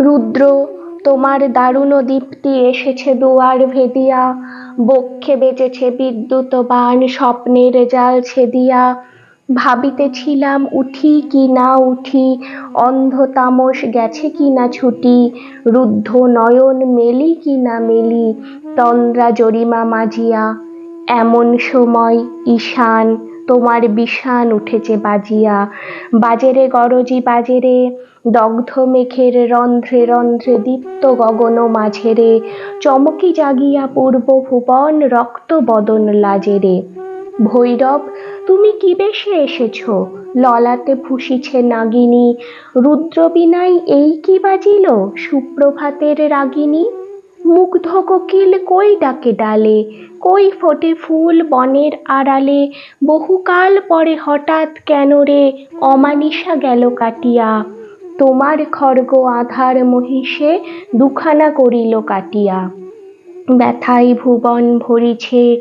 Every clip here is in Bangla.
রুদ্র, তোমার দারুণ দীপ্তি এসেছে দুয়ার ভেদিয়া, বক্ষে বেজেছে বিদ্যুৎ বাণ, স্বপ্নের জাল ছেদিয়া। ভাবিতেছিলাম, উঠি কি না উঠি? অন্ধ তামস গেছে কি না ছুটি? রুদ্ধ নয়ন মেলি কি না মেলি? তন্দ্রা জরিমা মাজিয়া, এমন সময় ঈশান তোমার বিষান উঠেছে বাজিয়া। বাজেরে গরজি, বাজেরে দগ্ধ মেঘের রন্ধ্রে রন্ধ্রে দীপ্ত গগন মাঝেরে, চমকি জাগিয়া পূর্ব ভুবন রক্ত বদন লাজেরে। ভৈরব, তুমি কি বেশে এসেছ? ললাতে ফুসিছে নাগিনী রুদ্রবিনাই এই কি বাজিল সুপ্রভাতের রাগিনী? মুগ্ধ কোকিল কই ডাকে ডালে, কই ফোটে ফুল বনের আড়ালে? বহুকাল পরে হঠাৎ কেন রে অমানিসা গেল কাটিয়া? তোমার খর্গ আধার মহিষে দুখানা করিল কাটিয়া। ব্যথায় ভুবন ভরিছে,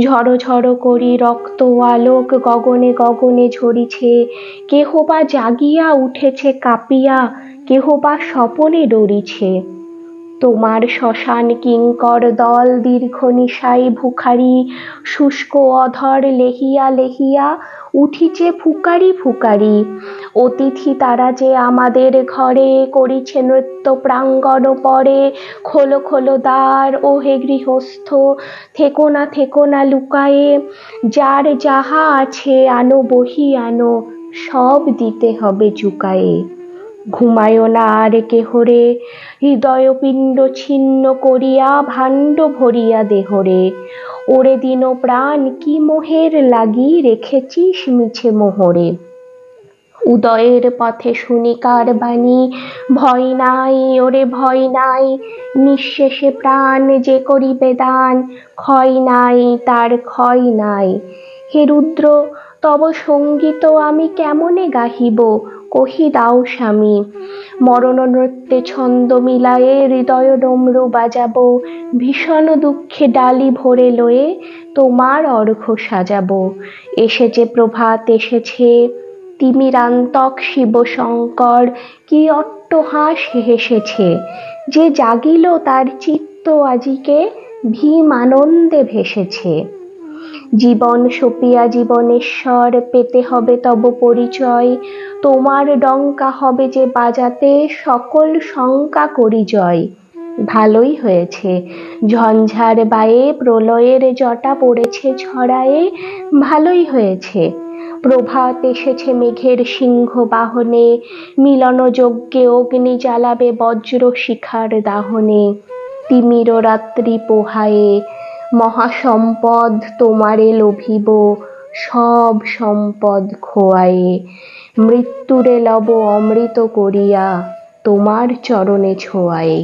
ঝড়ো ঝড়ো করি রক্ত আলোক গগনে গগনে ঝরিছে। কেহ বা জাগিয়া উঠেছে কাঁপিয়া কেহ বা স্বপনে ডরিছে। তোমার শ্মশান কিঙ্কর দল দীর্ঘ নিশাই ভুখারি, শুষ্ক অধর লেহিয়া লেহিয়া উঠিছে ফুকারি ফুকারি অতিথি তারা যে আমাদের ঘরে করিছে নৃত্য প্রাঙ্গণ পরে, খোলো খোলো দ্বার ও হে গৃহস্থ, থেকো না থেকো না লুকায়ে, যার যাহা আছে আনো বহি আনো, সব দিতে হবে চুকায়ে ঘুমায় না আর কেহরে। হৃদয়পিণ্ড ছিন্ন করিয়া, ভাণ্ড ভরিয়া দেহরে। ওরে দিন প্রাণ, কি মোহের লাগি রেখেছিস মিছে মোহরে। উদয়ের পথে শুনিকার বাণী, ভয় নাই, ওরে ভয় নাই। নিঃশেষে প্রাণ যে করিবে দান, ক্ষয় নাই, তার ক্ষয় নাই। হে রুদ্র, তব সংগীত আমি কেমনে গাহিব? কহি দাও স্বামী মরণ নৃত্যে ছন্দ মিলায়ে হৃদয় ডমরু বাজাবো, ভীষণ দুঃখে ডালি ভরে লয়ে তোমার অর্ঘ্য সাজাবো। এসেছে প্রভাত, এসেছে তিমিরান্তক শিব শঙ্কর কি অট্টহাস হেসেছে। যে জাগিল তার চিত্ত আজিকে ভীম আনন্দে ভেসেছে। জীবন সপিয়া জীবনেশ্বর, পেতে হবে তব পরিচয়। তোমার ডঙ্কা হবে যে বাজাতে, সকল শঙ্কা করি জয়। ভালোই হয়েছে, ঝঞ্ঝার বায়ে প্রলয়ের জটা পড়েছে ছড়ায়ে, ভালোই হয়েছে। প্রভাত এসেছে মেঘের সিংহ বাহনে, মিলন যজ্ঞে অগ্নি জ্বালাবে বজ্র শিখার দাহনে। তিমির রাত্রি পোহায়ে মহাসম্পদ তোমারে লভিব সব সম্পদ খোয়ায়ে। মৃত্যুরে লব অমৃত করিয়া তোমার চরণে ছোঁয়ায়ে।